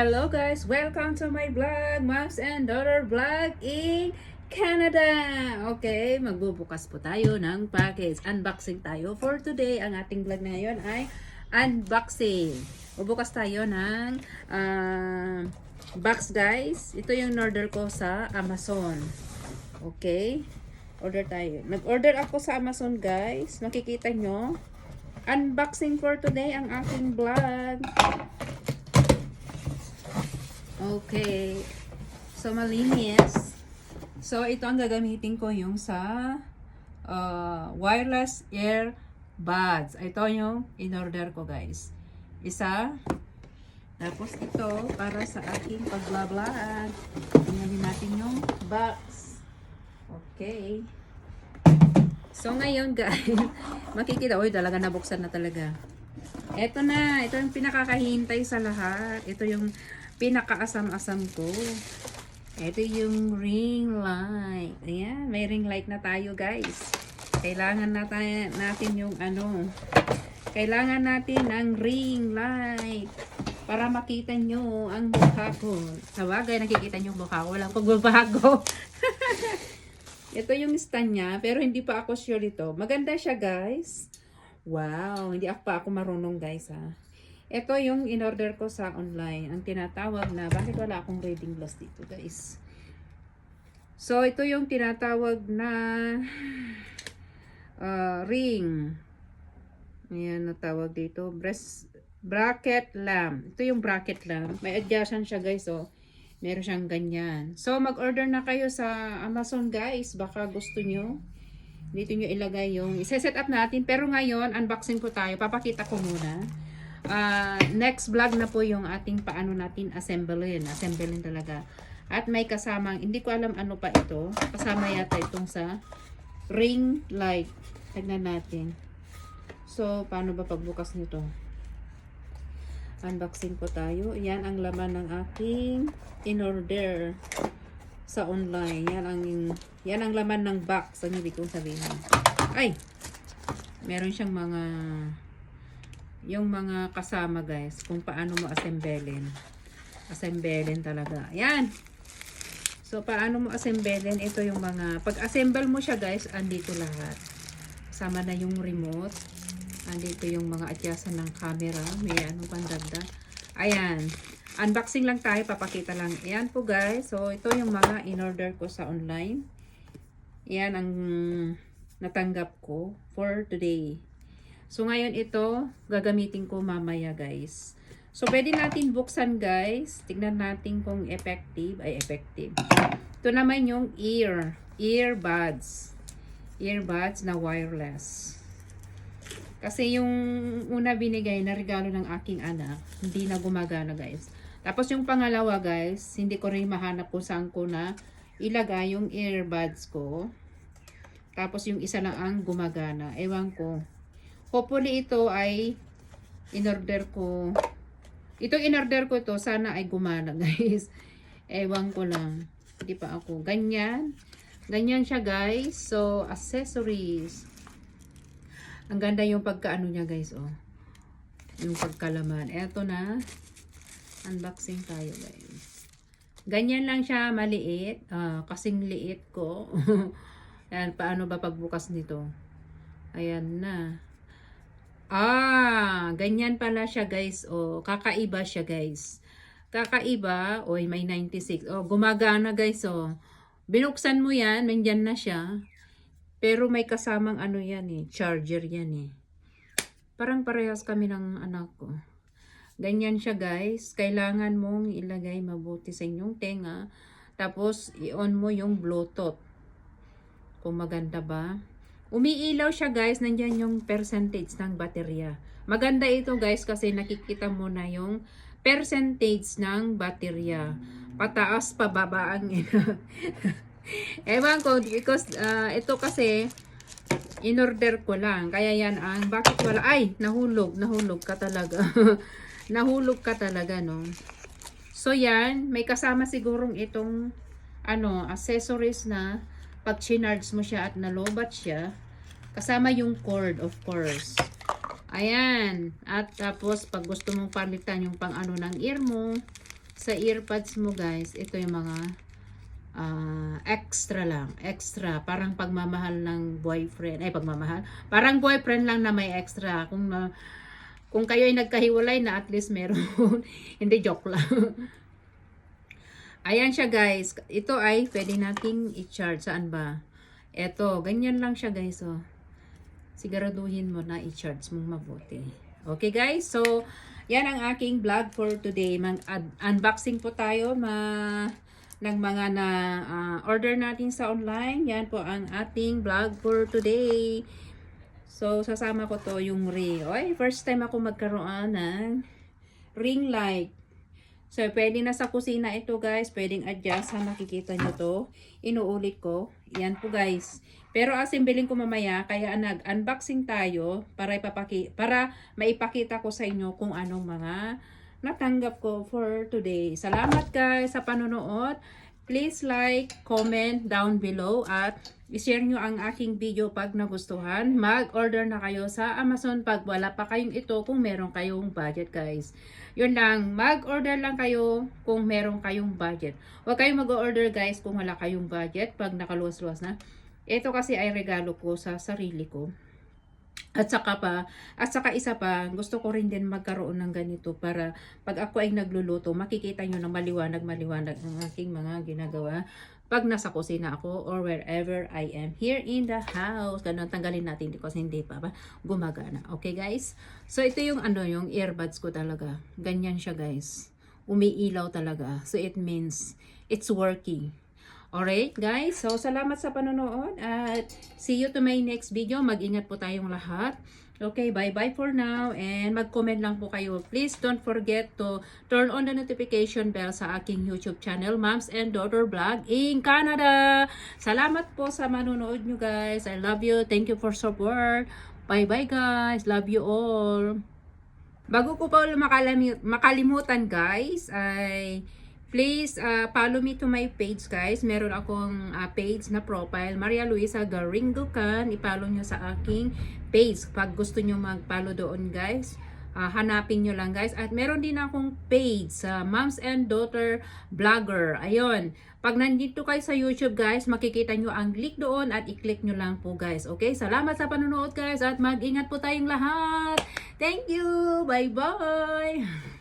Hello guys, welcome to my vlog, Moms and Daughter Vlog in Canada. Okay, magbubukas po tayo ng package. Unboxing tayo. For today, ang ating vlog na ngayon ay unboxing. Bubukas tayo ng ah, box guys. Ito yung order ko sa Amazon. Okay? Order tayo. Nag-order ako sa Amazon guys. Nakikita nyo. Unboxing for today ang aking vlog. Okay. So, malinis. So, ito ang gagamitin ko yung sa uh, wireless earbuds. Ito yung in-order ko, guys. Isa. Tapos ito, para sa aking pagblablaan. Tingnan natin yung box. Okay. So, ngayon, guys, makikita, uy, talaga nabuksan na talaga. Ito na, ito yung pinakakahintay sa lahat. Ito yung pinakaasam-asam ko. Ito yung ring light. Ayan, may ring light na tayo guys. Kailangan natin, natin yung ano, kailangan natin ang ring light para makita nyo ang mukha ko. Sa bagay, nakikita nyo mukha ko. Walang pagbabago. Ito yung stand niya, pero hindi pa ako sure ito. Maganda siya guys. Wow, hindi ako pa ako marunong guys ha. Ito yung in-order ko sa online. Ang tinatawag na, bakit wala akong reading glass dito guys? So, ito yung tinatawag na uh, ring. Ayan, natawag dito. Breast, bracket lamp. Ito yung bracket lamp. May adjacent siya guys, oh. Meron siyang ganyan. So, mag-order na kayo sa Amazon guys. Baka gusto nyo. Dito nyo ilagay yung, isa-set up natin. Pero ngayon, unboxing po tayo. Papakita ko muna. Ah, next vlog na po yung ating paano natin assemblein. Assemblein talaga. At may kasamang, hindi ko alam ano pa ito. Kasama yata itong sa ring light. Tignan natin. So, paano ba pagbukas nito? Unboxing po tayo. Yan ang laman ng aking in-order sa online. Yan ang yan ang laman ng box. Ang ibig kong sabihin. Ay! Meron siyang mga yung mga kasama guys kung paano mo assemblein. Assemblein talaga. Yan! So, paano mo assemblein? Ito yung mga, pag-assemble mo siya guys, andito lahat. Kasama na yung remote. Andito yung mga adyasan ng camera. May ano pang dagdag. Ayan. Unboxing lang tayo. Papakita lang. Ayan po guys. So, ito yung mga in-order ko sa online. Ayan ang natanggap ko for today. So, ngayon ito, gagamitin ko mamaya guys. So, pwede natin buksan guys. Tignan natin kung effective. Ay, effective. Ito naman yung ear. Earbuds. Earbuds na wireless. Kasi yung una binigay na regalo ng aking anak, hindi na gumagana guys. Tapos yung pangalawa guys, hindi ko rin mahanap kung saan ko na ilagay yung earbuds ko. Tapos yung isa lang ang gumagana. Ewan ko. Hopefully ito ay in-order ko. Ito in-order ko ito, sana ay gumana guys. Ewan ko lang. Hindi pa ako. Ganyan. Ganyan siya guys. So, accessories. Ang ganda yung pagkaano niya guys, oh. Yung pagkalaman. Eto na. Unboxing tayo guys. Ganyan lang siya, maliit. Ah, kasing liit ko. Ayan, paano ba pagbukas nito? Ayan na. Ah, ganyan pala siya guys. Oh, kakaiba siya guys. Kakaiba, oy may 96. Oh, gumagana guys, oh. Binuksan mo yan, nandyan na siya. Pero may kasamang ano yan eh, charger yan eh. Parang parehas kami ng anak ko. Ganyan siya guys. Kailangan mong ilagay mabuti sa inyong tenga. Tapos, i-on mo yung Bluetooth. Kung maganda ba. Umiilaw siya guys. Nandyan yung percentage ng baterya. Maganda ito guys kasi nakikita mo na yung percentage ng baterya. Pataas, pababa ang Ewan ko, because uh, ito kasi in-order ko lang. Kaya yan ang, bakit wala, ay, nahulog, nahulog ka talaga. nahulog ka talaga, no? So yan, may kasama sigurong itong, ano, accessories na pag chinards mo siya at nalobat siya, kasama yung cord, of course. Ayan. At tapos, pag gusto mong palitan yung pang ano ng ear mo, sa earbuds mo guys, ito yung mga ah, extra lang. Extra. Parang pagmamahal ng boyfriend. Ay, pagmamahal. Parang boyfriend lang na may extra. Kung, ma- kung kayo ay nagkahiwalay na at least meron. Hindi, joke lang. Ayan siya guys. Ito ay pwede nating i-charge. Saan ba? Ito, ganyan lang siya guys. Oh. Siguraduhin mo na i-charge mong mabuti. Okay guys, so yan ang aking vlog for today. Mang ad- unboxing po tayo ma ng mga na ah, order natin sa online. Yan po ang ating vlog for today. So sasama ko to yung ring. Oy, first time ako magkaroon ng ring light. So, pwede na sa kusina ito guys. Pwedeng adjust ha. Nakikita nyo to. Inuulit ko. Yan po guys. Pero asimbilin ko mamaya. Kaya nag-unboxing tayo para, ipapaki para maipakita ko sa inyo kung anong mga natanggap ko for today. Salamat guys sa panonood. Please like, comment down below at i-share nyo ang aking video pag nagustuhan. Mag-order na kayo sa Amazon pag wala pa kayong ito kung meron kayong budget guys. Yun lang, mag-order lang kayo kung meron kayong budget. Huwag kayong mag-order guys kung wala kayong budget pag nakaluwas-luwas na. Ito kasi ay regalo ko sa sarili ko. At saka pa, at saka isa pa, gusto ko rin din magkaroon ng ganito para pag ako ay nagluluto, makikita nyo ng maliwanag maliwanag ang aking mga ginagawa pag nasa kusina ako or wherever I am here in the house. Ganun, tanggalin natin kasi hindi pa ba gumagana. Okay guys? So ito yung ano, yung earbuds ko talaga. Ganyan siya guys. Umiilaw talaga. So it means it's working. Alright guys, so salamat sa panonood at see you to my next video. Mag-ingat po tayong lahat. Okay, bye-bye for now and mag-comment lang po kayo. Please don't forget to turn on the notification bell sa aking YouTube channel, Moms and Daughter Vlog in Canada. Salamat po sa manonood nyo guys. I love you. Thank you for support. Bye-bye guys. Love you all. Bago ko pa makalimutan guys, ay please uh, follow me to my page guys. Meron akong uh, page na profile, Maria Luisa Garinducan. I-follow nyo sa aking page pag gusto nyo mag-follow doon guys. Ah, hanapin nyo lang guys. At meron din akong page sa Moms and Daughter Vlogger. Ayun. Pag nandito kayo sa YouTube guys, makikita nyo ang link doon at i-click nyo lang po guys. Okay? Salamat sa panonood guys at mag-ingat po tayong lahat. Thank you! Bye-bye!